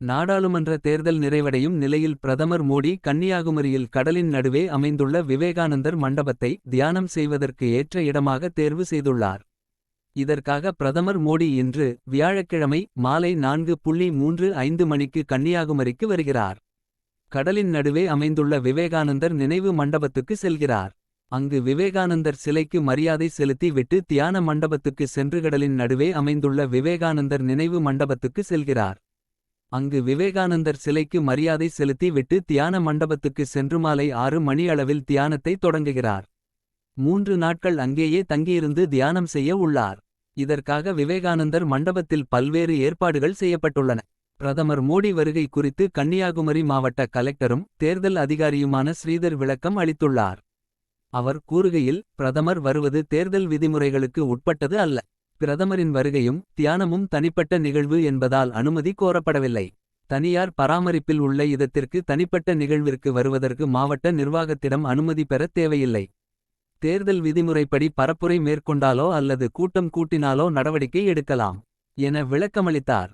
நாடாளுமன்ற தேர்தல் நிறைவடையும் நிலையில் பிரதமர் மோடி கன்னியாகுமரியில் கடலின் நடுவே அமைந்துள்ள விவேகானந்தர் மண்டபத்தை தியானம் செய்வதற்கு ஏற்ற இடமாக தேர்வு செய்துள்ளார். இதற்காக பிரதமர் மோடி இன்று வியாழக்கிழமை மாலை நான்கு புள்ளி மூன்று ஐந்து மணிக்கு கன்னியாகுமரிக்கு வருகிறார். கடலின் நடுவே அமைந்துள்ள விவேகானந்தர் நினைவு மண்டபத்துக்கு செல்கிறார். அங்கு விவேகானந்தர் சிலைக்கு மரியாதை செலுத்தி விட்டு தியான மண்டபத்துக்கு சென்று கடலின் நடுவே அமைந்துள்ள விவேகானந்தர் நினைவு மண்டபத்துக்கு செல்கிறார். அங்கு விவேகானந்தர் சிலைக்கு மரியாதை செலுத்தி விட்டு தியான மண்டபத்துக்கு சென்று மாலை ஆறு மணி அளவில் தியானத்தை தொடங்குகிறார். மூன்று நாட்கள் அங்கேயே தங்கியிருந்து தியானம் செய்ய உள்ளார். இதற்காக விவேகானந்தர் மண்டபத்தில் பல்வேறு ஏற்பாடுகள் செய்யப்பட்டுள்ளன. பிரதமர் மோடி வருகை குறித்து கன்னியாகுமரி மாவட்ட கலெக்டரும் தேர்தல் அதிகாரியுமான ஸ்ரீதர் விளக்கம் அளித்துள்ளார். அவர் கூறுகையில் பிரதமர் வருவது தேர்தல் விதிமுறைகளுக்கு உட்பட்டது அல்ல. பிரதமரின் வருகையும் தியானமும் தனிப்பட்ட நிகழ்வு என்பதால் அனுமதி கோரப்படவில்லை. தனியார் பராமரிப்பில் உள்ள இதத்திற்கு தனிப்பட்ட நிகழ்விற்கு வருவதற்கு மாவட்ட நிர்வாகத்திடம் அனுமதி பெறத் தேவையில்லை. தேர்தல் விதிமுறைப்படி பரப்புரை மேற்கொண்டாலோ அல்லது கூட்டம் கூட்டினாலோ நடவடிக்கை எடுக்கலாம். என விளக்கமளித்தார்.